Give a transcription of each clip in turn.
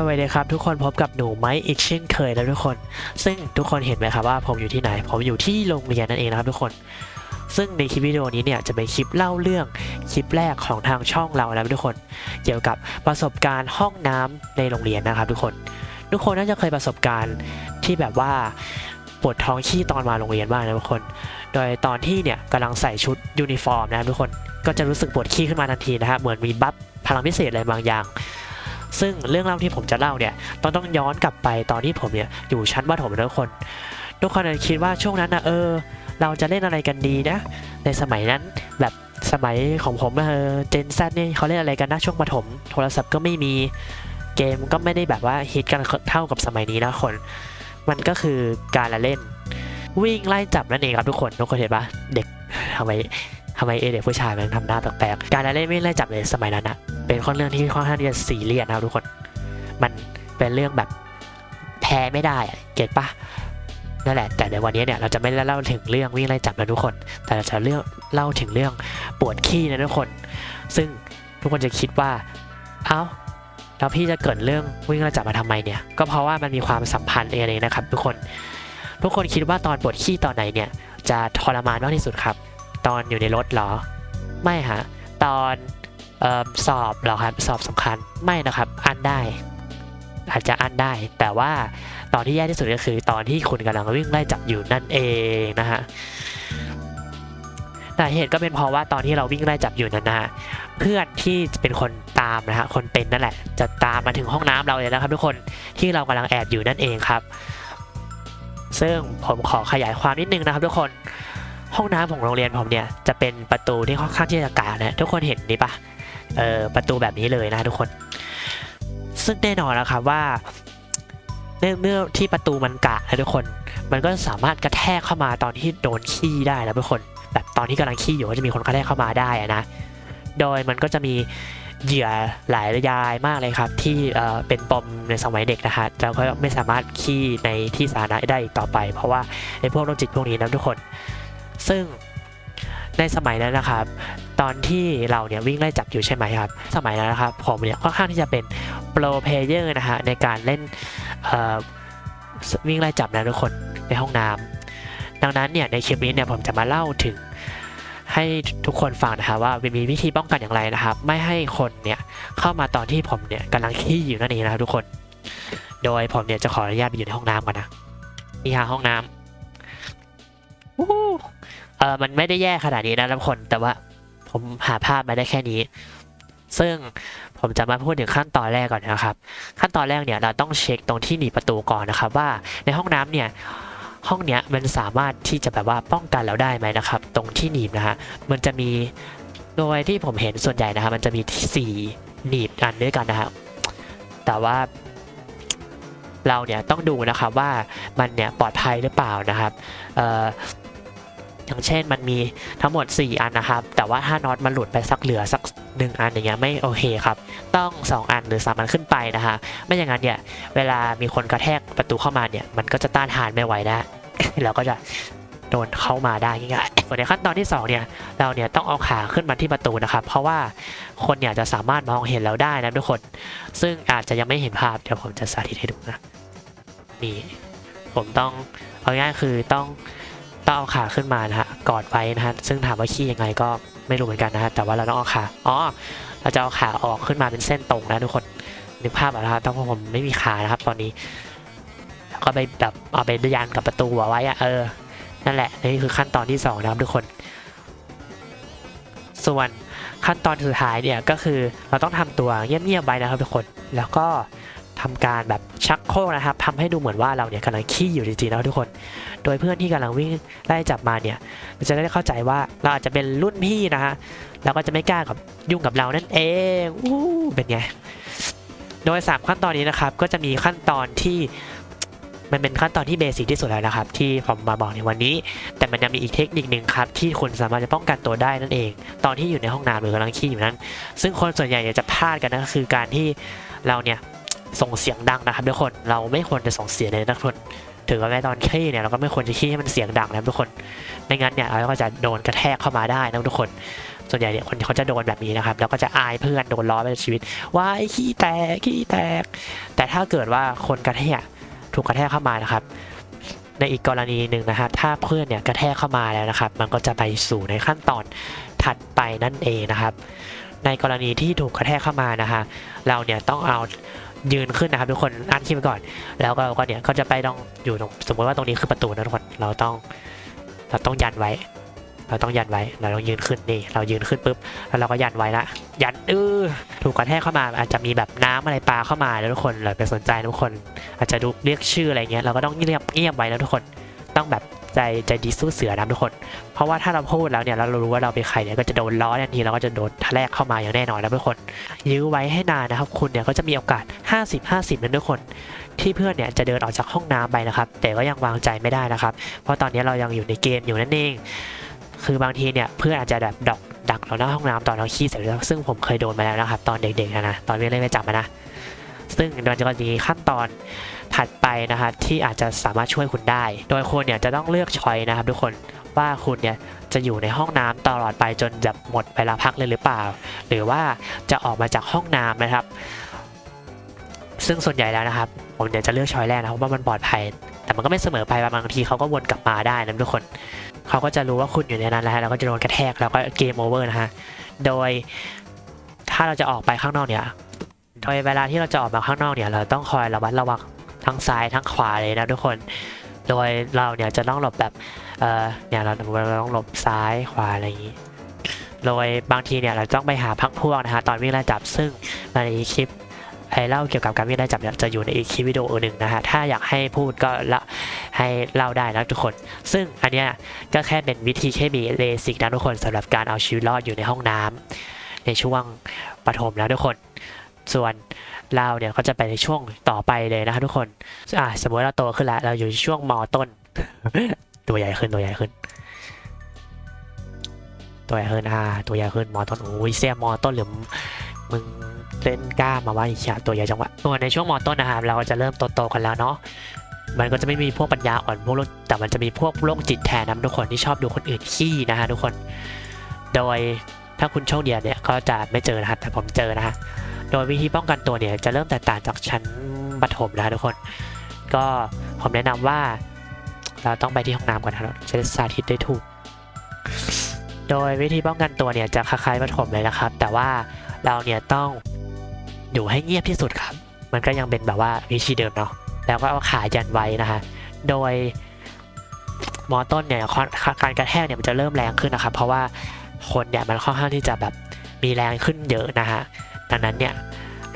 สวัสดีครับทุกคนพบกับหนูไม้อีกเช่นเคยแล้วทุกคน ซึ่งทุกคนเห็นไหมครับว่าผมอยู่ที่ไหน ผมอยู่ที่โรงเรียนนั่นเองนะครับทุกคน ซึ่งในคลิปวิดีโอนี้เนี่ยจะเป็นคลิปเล่าเรื่องคลิปแรกของทางช่องเราแล้วทุกคน เกี่ยวกับประสบการณ์ห้องน้ำในโรงเรียนนะครับ ทุกคน ทุกคนน่าจะเคยประสบการณ์ที่แบบว่าปวดท้องขี้ตอนมาโรงเรียนบ้างนะทุกคน โดยตอนที่เนี่ยกำลังใส่ชุดยูนิฟอร์มนะทุกคน ก็จะรู้สึกปวดขี้ขึ้นมาทันทีนะฮะเหมือนมีบัฟพลังพิเศษอะไรบางอย่าง ซึ่งเรื่องเล่าที่ผมจะเล่าเนี่ยต้องต้องย้อนกลับไปตอนที่ผมเนี่ยอยู่ชั้นประถมนะทุกคนทุกคนอาจจะคิดว่าช่วงนั้นนะเออ เราจะเล่นอะไรกันดีนะ ในสมัยนั้นแบบสมัยของผมเออเจนซนี่เขาเล่นอะไรกันนะช่วงประถมโทรศัพท์ก็ไม่มีเกมก็ไม่ได้แบบว่าฮิตกันเท่ากับสมัยนี้นะคน มันก็คือการละเล่น วิ่งไล่จับนั่นเองครับทุกคนทุกคนเห็นปะเด็กทำไมทำไมเอเด็กผู้ชายมันทำหน้าแปลกๆการละเล่นวิ่ไล่จับในสมัยนั้นอะ เป็นข้อเรื่องที่ค่อนข้างที่จะซีเรียสนะครับทุกคน มันเป็นเรื่องแบบแพ้ไม่ได้อะเก็ตปะนั่นแหละ แต่ในวันนี้เนี่ยเราจะไม่เล่าถึงเรื่องวิ่งไล่จับนะทุกคน แต่เราจะเรื่องเล่าถึงเรื่องปวดขี้นะทุกคน ซึ่งทุกคนจะคิดว่า เอ้าแล้วพี่จะเกิดเรื่องวิ่งไล่จับมาทำไมเนี่ย ก็เพราะว่ามันมีความสัมพันธ์เองนะครับ ทุกคน ทุกคนคิดว่าตอนปวดขี้ตอนไหนเนี่ย จะทรมานมากที่สุดครับ ตอนอยู่ในรถเหรอ ไม่ฮะ ตอน สอบหรอครับสอบสำคัญไม่นะครับอันได้ อาจจะอันได้ แต่ว่าตอนที่แย่ที่สุดก็คือ ตอนที่คุณกำลังวิ่งไล่จับอยู่นั่นเองนะฮะสาเหตุก็เป็นเพราะว่าตอนที่เราวิ่งไล่จับอยู่นั้นนะฮะเพื่อนที่เป็นคนตามนะฮะคนเป็นนั่นแหละ จะตามมาถึงห้องน้ำเราเลยนะครับทุกคนที่เรากำลังแอบอยู่นั่นเองครับ ซึ่งผมขอขยายความนิดนึงนะครับ ทุกคนห้องน้ำของโรงเรียนผมเนี่ยจะเป็นประตูที่ค่อนข้างที่จะกานะทุกคนเห็นนี่ปะ ประตูแบบนี้เลยนะทุกคน ซึ่งแน่นอนนะครับว่าเนื่องเมื่อที่ประตูมันกะนะทุกคน มันก็สามารถกระแทกเข้ามาตอนที่โดนขี้ได้นะทุกคน แบบตอนที่กำลังขี้อยู่ก็จะมีคนกระแทกเข้ามาได้นะ โดยมันก็จะมีเหยื่อหลายรายมากเลยครับ ที่เเป็นปมในสมัยเด็กนะฮะแล้วก็ไม่สามารถขี้ในที่สาธารณะได้อีกต่อไป เพราะว่าไอ้พวกโรคจิตพวกนี้นะทุกคน ซึ่งในสมัยนั้นนะครับ ตอนที่เราเนี่ยวิ่งไล่จับอยู่ใช่ไหมครับ สมัยนั้นนะครับผมเนี่ยค่อนข้างที่จะเป็นโปรเพลเยอร์นะฮะในการเล่นวิ่งไล่จับนะทุกคนในห้องน้ำดังนั้นเนี่ยในคลิปนี้เนี่ยผมจะมาเล่าถึงให้ทุกคนฟังนะครับว่ามีวิธีป้องกันอย่างไรนะครับ ไม่ให้คนเนี่ยเข้ามาตอนที่ผมเนี่ยกำลังขี้อยู่นั่นเองนะครับทุกคน โดยผมเนี่ยจะขออนุญาตไปอยู่ในห้องน้ำก่อนนะนี่ฮะห้องน้ำวู้หูเออมันไม่ได้แย่ขนาดนี้นะทุกคนแต่ว่า ผมหาภาพมาได้แค่นี้ ซึ่งผมจะมาพูดถึงขั้นตอนแรกก่อนนะครับ ขั้นตอนแรกเนี่ยเราต้องเช็คตรงที่หนีบประตูก่อนนะครับ ว่าในห้องน้ำเนี่ยห้องเนี้ยมันสามารถที่จะแบบว่าป้องกันเราได้ไหมนะครับ ตรงที่หนีบนะฮะมันจะมีโดยที่ผมเห็นส่วนใหญ่นะครับมันจะมีสี่หนีบอันด้วยกันนะครับแต่ว่าเราเนี่ยต้องดูนะครับว่ามันเนี่ยปลอดภัยหรือเปล่านะครับเอย่างเช่นมันมีทั้งหมด 4 อันนะครับ แต่ว่าถ้าน็อตมันหลุดไปสักเหลือสักหนึ่งอันอย่างเงี้ยไม่โอเคครับ ต้อง 2 อันหรือ3อันขึ้นไปนะฮะไม่อย่างนั้นเนี่ยเวลามีคนกระแทกประตูเข้ามาเนี่ยมันก็จะต้านทานไม่ไหวนะเราก็จะโดนเข้ามาได้ง่ายๆส่วนในขั้นตอนที่สองเนี่ยเราเนี่ยต้องเอาขาขึ้นมาที่ประตูนะครับ เพราะว่าคนเนี่ยจะสามารถมองเห็นเราได้นะทุกคน ซึ่งอาจจะยังไม่เห็นภาพเดี๋ยวผมจะสาธิตให้ดูนะนี่ผมต้องเอาง่ายคือต้อง ต้องเอาขาขึ้นมานะฮะกอดไว้นะฮะซึ่งถามว่าขี้ยังไงก็ไม่รู้เหมือนกันนะฮะแต่ว่าเราต้องเอาขาอ๋อเราจะเอาขาออกขึ้นมาเป็นเส้นตรงนะทุกคนนึกภาพออกนะครับต้องเพราผมไม่มีขานะครับ ตอนนี้ก็ไปแบบเอาไปยันกับประตูไว้อะเออนั่นแหละนี่คือขั้นตอนที่สองนะครับทุกคน ส่วนขั้นตอนสุดท้ายเนี่ยก็คือเราต้องทำตัวเงียบๆไว้นะครับทุกคน แล้วก็ ทำการแบบชักโครกนะครับทำให้ดูเหมือนว่าเราเนี่ยกำลังขี้อยู่จริงๆนะทุกคน โดยเพื่อนที่กำลังวิ่งไล่จับมาเนี่ยจะได้เข้าใจว่าเราอาจจะเป็นรุ่นพี่นะฮะเราก็จะไม่กล้ากับยุ่งกับเรานั่นเองอู้เป็นไงโดย 3 ขั้นตอนนี้นะครับก็จะมีขั้นตอนที่มันเป็นขั้นตอนที่เบสิกที่สุดแล้วนะครับ ที่ผมมาบอกในวันนี้ แต่มันยังมีอีกเทคนิคหนึ่งครับที่คุณสามารถจะป้องกันตัวได้นั่นเอง ตอนที่อยู่ในห้องน้ำหรือกำลังขี้อยู่นั้น ซึ่งคนส่วนใหญ่จะพลาดกันนะก็คือการที่เราเนี่ย ส่งเสียงดังนะครับทุกคนเราไม่ควรจะส่งเสียงเลยนะทุกคนถือว่าแม้ตอนขี้เนี่ยเราก็ไม่ควรจะขี้ให้มันเสียงดังนะทุกคนไม่งั้นเนี่ยเราก็จะโดนกระแทกเข้ามาได้นะทุกคน ส่วนใหญ่เนี่ยคนเขาจะโดนแบบนี้นะครับแล้วก็จะอายเพื่อนโดนล้อไปชีวิตว่าไอ้ขี้แตกขี้แตก แต่ถ้าเกิดว่าคนกระแทกถูกกระแทกเข้ามานะครับในอีกกรณีหนึ่งนะฮะถ้าเพื่อนเนี่ยกระแทกเข้ามาแล้วนะครับ มันก็จะไปสู่ในขั้นตอนถัดไปนั่นเองนะครับ ในกรณีที่ถูกกระแทกเข้ามานะฮะเราเนี่ยต้องเอา ยืนขึ้นนะครับทุกคนอันที่ไปก่อน แล้วก็เราก็เนี่ยก็จะไปต้องอยู่ตรงสมมติว่าตรงนี้คือประตูนะทุกคนเราต้องเราต้องยันไว้ เราต้องยันไว้เราต้องยืนขึ้นนี่ เรายืนขึ้นปุ๊บแล้วเราก็ยันไว้ละยันเออถูกกระแทกเข้ามาอาจจะมีแบบน้ำอะไรปลาเข้ามาแล้วทุกคนเราไปสนใจทุกคน อาจจะดูเรียกชื่ออะไรเงี้ยเราก็ต้องเงียบเงียบไว้นะทุกคนต้องแบบ ใจใจดีสู้เสือนะทุกคน เพราะว่าถ้าเราพูดแล้วเนี่ยเรารู้ว่าเราเป็นใครเนี่ยก็จะโดนล้อทันทีเราก็จะโดนทะแลกเข้ามาอย่างแน่นอนนะทุกคน ยื้อไว้ให้นานนะครับคุณเนี่ยก็จะมีโอกาส 50 50นั้นทุกคน ที่เพื่อนเนี่ยจะเดินออกจากห้องน้ำไปนะครับ แต่ก็ยังวางใจไม่ได้นะครับ เพราะตอนนี้เรายังอยู่ในเกมอยู่นั่นเอง คือบางทีเนี่ยเพื่อนอาจจะแบบดอกดักเราหน้าห้องน้ำตอนเราขี้เสร็จแล้วซึ่งผมเคยโดนมาแล้วนะครับ ตอนเด็กๆนะตอนวิ่งเล่นไม่จับมานะ ซึ่งมันจะมีขั้นตอน ถัดไปนะครับที่อาจจะสามารถช่วยคุณได้ โดยคุณเนี่ยจะต้องเลือกชอยนะครับ ทุกคนว่าคุณเนี่ยจะอยู่ในห้องน้ำตลอดไปจนจะหมดเวลาพักเลยหรือเปล่า หรือว่าจะออกมาจากห้องน้ำนะครับ ซึ่งส่วนใหญ่แล้วนะครับ ผมเดี๋ยวจะเลือกชอยแรกนะครับว่ามันปลอดภัย แต่มันก็ไม่เสมอไปบางทีเขาก็วนกลับมาได้นะทุกคนเขาก็จะรู้ว่าคุณอยู่ในนั้นแล้วแล้วก็จะโดนกระแทกแล้วก็เกมโอเวอร์นะฮะโดยถ้าเราจะออกไปข้างนอกเนี่ยโดยเวลาที่เราจะออกมาข้างนอกเนี่ย เราต้องคอยระมัดระวัง ทั้งซ้ายทั้งขวาเลยนะทุกคน โดยเราเนี่ยจะต้องหลบแบบเออเนี่ยเราเราต้องหลบซ้ายขวาอะไรอย่างนี้ โดยบางทีเนี่ยเราต้องไปหาพักพวกนะฮะตอนวิ่งไล่จับซึ่งในคลิปไอ้เล่าเกี่ยวกับการวิ่งไล่จับเนี่ยจะอยู่ในอีกคลิปวิดีโอหนึ่งนะฮะถ้าอยากให้พูดก็ละให้เล่าได้นะทุกคน ซึ่งอันเนี้ยก็แค่เป็นวิธีแค่บีเบสิกนะทุกคนสำหรับการเอาชีวิตรอดอยู่ในห้องน้ำในช่วงปฐมแล้วทุกคน ส่วน เราเนี่ยก็จะไปในช่วงต่อไปเลยนะครับทุกคนอ่าสมมติเราโตขึ้นแล้วเราอยู่ช่วงมอต้น ตัวใหญ่ขึ้นตัวใหญ่ขึ้น ตัวใหญ่ขึ้นอ่าตัวใหญ่ขึ้นมอต้นโอ้ยเสียมอต้นหรือมึงเล่นกล้ามาว่าอีกอย่าตัวใหญ่จังวะส่วในช่วงมอต้นนะครับเราก็จะเริ่มโตๆกันแล้วเนาะมันก็จะไม่มีพวกปัญญาอ่อนพวกโรคแต่มันจะมีพวกโรคจิตแทนนะทุกคนที่ชอบดูคนอื่นขี้นะฮะทุกคน โดยถ้าคุณโชคดีเนี่ยก็จะไม่เจอนะครับแต่ผมเจอนะฮะ โดยวิธีป้องกันตัวเนี่ยจะเริ่มแตกต่างจากชั้นประถมนะทุกคน ก็ผมแนะนำว่าเราต้องไปที่ห้องน้ำก่อนนะครับจะได้สาธิตได้ถูก โดยวิธีป้องกันตัวเนี่ยจะคล้ายๆประถมเลยนะครับ แต่ว่าเราเนี่ยต้องอยู่ให้เงียบที่สุดครับ มันก็ยังเป็นแบบว่าวิธีเดิมเนาะ แล้วก็เอาขายันไว้นะฮะ โดยมอต้นเนี่ยการกระแทกเนี่ยมันจะเริ่มแรงขึ้นนะครับ เพราะว่าคนเนี่ยมันค่อนข้างที่จะแบบมีแรงขึ้นเยอะนะฮะ ดังนั้นเนี่ย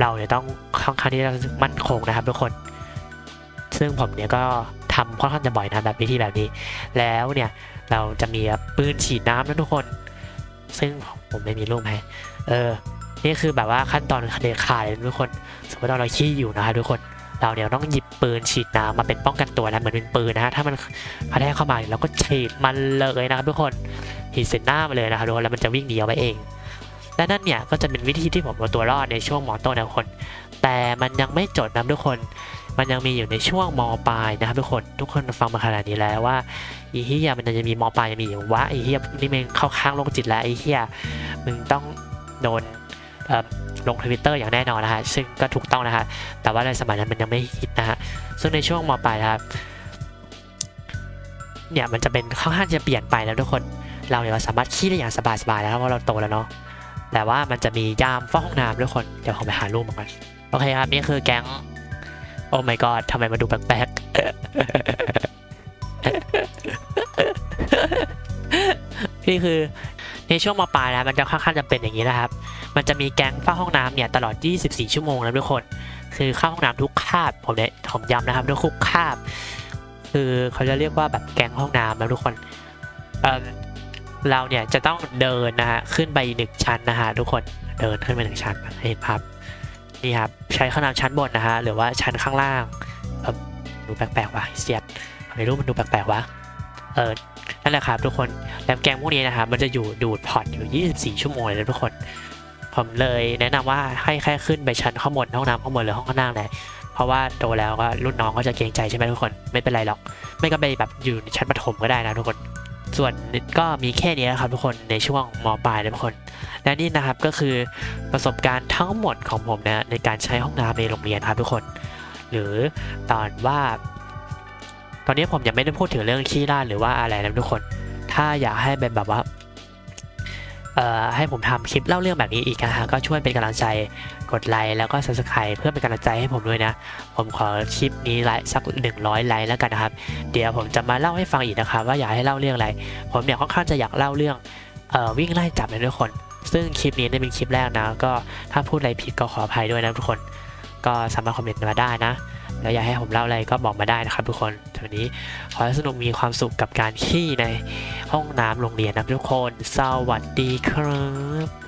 เราเนี่ยต้องค่อนข้างที่จะมั่นคงนะครับทุกคน ซึ่งผมเนี่ยก็ทำค่อนข้างจะบ่อยนะแบบวิธีแบบนี้ แล้วเนี่ยเราจะมีปืนฉีดน้ำนะทุกคน ซึ่งผมไม่มีรูปให้เออ นี่คือแบบว่าขั้นตอนเด็ดขาดเลยทุกคน สมมติเราเราขี้อยู่นะครับทุกคน เราเนี่ยต้องหยิบปืนฉีดน้ำมาเป็นป้องกันตัวนะเหมือนเป็นปืนนะฮะถ้ามันกระแทกเข้ามาเราก็ฉีดมันเลยนะครับทุกคนฉีดเส้นหน้ามาเลยนะครับทุกคนแล้วมันจะวิ่งหนีเอาไปเอง และนั่นเนี่ยก็จะเป็นวิธีที่ผมเอาตัวรอดในช่วงมอต้นนะทุกคน แต่มันยังไม่จบนะทุกคน มันยังมีอยู่ในช่วงมปลายนะครับทุกคน ทุกคนฟังมาขนาดนี้แล้วว่าอีเฮียมันจะมีมปลายมีอยู่วะไอเฮียนี่มันเข้าข้างโรคจิตแล้วไอเฮียมึงต้องโดนลงทวิตเตอร์อย่างแน่นอนนะฮะ ซึ่งก็ถูกต้องนะฮะ แต่ว่าในสมัยนั้นมันยังไม่ฮิตนะฮะ ซึ่งในช่วงมปลายนะครับ เนี่ยมันจะเป็นค่อนข้างจะเปลี่ยนไปแล้วทุกคน เราเนี่ยสามารถขี้ได้อย่างสบายๆแล้วเพราะเราโตแล้วเนาะ แต่ว่ามันจะมียามเฝ้าห้องน้ำทุกคน เดี๋ยวผมไปหารูปมาก่อน โอเคครับ นี่คือแก๊ง โอ้ my god ทำไมมาดูแปลกๆ นี่คือในช่วงมปลายแล้วมันจะค่อนข้างจะเป็นอย่างนี้นะครับ มันจะมีแก๊งเฝ้าห้องน้ำเนี่ยตลอด 24 ชั่วโมงนะทุกคน คือเข้าห้องน้ำทุกคาบ ผมเนี่ยผมย้ำนะครับทุกคาบ คือเขาจะเรียกว่าแบบแก๊งห้องน้ำนะทุกคน เราเนี่ยจะต้องเดินนะฮะขึ้นไปหนึ่งชั้นนะฮะทุกคนเดินขึ้นไปหนึ่งชั้นเห็นภาพนี่ครับใช้ข้างน้ำชั้นบนนะฮะหรือว่าชั้นข้างล่างเออดูแปลกๆว่ะเสียดในรูปมันดูแปลกๆวะเออนั่นแหละครับทุกคนแล้วแกงพวกนี้นะครับมันจะอยู่ดูดพอร์ตอยู่ 24 ชั่วโมงเลยนะทุกคน ผมเลยแนะนำว่าให้แค่ขึ้นไปชั้นข้างบนห้องน้ำข้างบนหรือห้องข้างล่างแหละเพราะว่าโตแล้วก็รุ่นน้องก็จะเกรงใจใช่ไหมทุกคนไม่เป็นไรหรอก ไม่ก็ไปแบบอยู่ชั้นประถมก็ได้นะทุกคน ส่วนก็มีแค่นี้นะครับทุกคนในช่วงมปลายนะทุกคน และนี่นะครับก็คือประสบการณ์ทั้งหมดของผมนะในการใช้ห้องน้ำในโรงเรียนครับทุกคน หรือตอนว่า ตอนนี้ผมยังไม่ได้พูดถึงเรื่องขี้ราดหรือว่าอะไรนะทุกคน ถ้าอยากให้เป็นแบบว่า ให้ผมทำคลิปเล่าเรื่องแบบนี้อีกนะฮะก็ช่วยเป็นกำลังใจกดไลค์แล้วก็ subscribe เพื่อเป็นกำลังใจให้ผมด้วยนะ ผมขอคลิปนี้ไลค์สัก 100 ไลค์แล้วกันนะครับ เดี๋ยวผมจะมาเล่าให้ฟังอีกนะครับว่าอยากให้เล่าเรื่องอะไร ผมเนี่ยค่อนข้างจะอยากเล่าเรื่องออวิ่งไล่จับนะทุกคน ซึ่งคลิปนี้เป็นคลิปแรกนะ ก็ถ้าพูดอะไรผิดก็ขออภัยด้วยนะทุกคน ก็สามารถคอมเมนต์มาได้นะ แล้วอยากให้ผมเล่าอะไรก็บอกมาได้นะครับทุกคนวันนี้ขอให้สนุกมีความสุขกับการขี้ในห้องน้ำโรงเรียนนะทุกคน สวัสดีครับ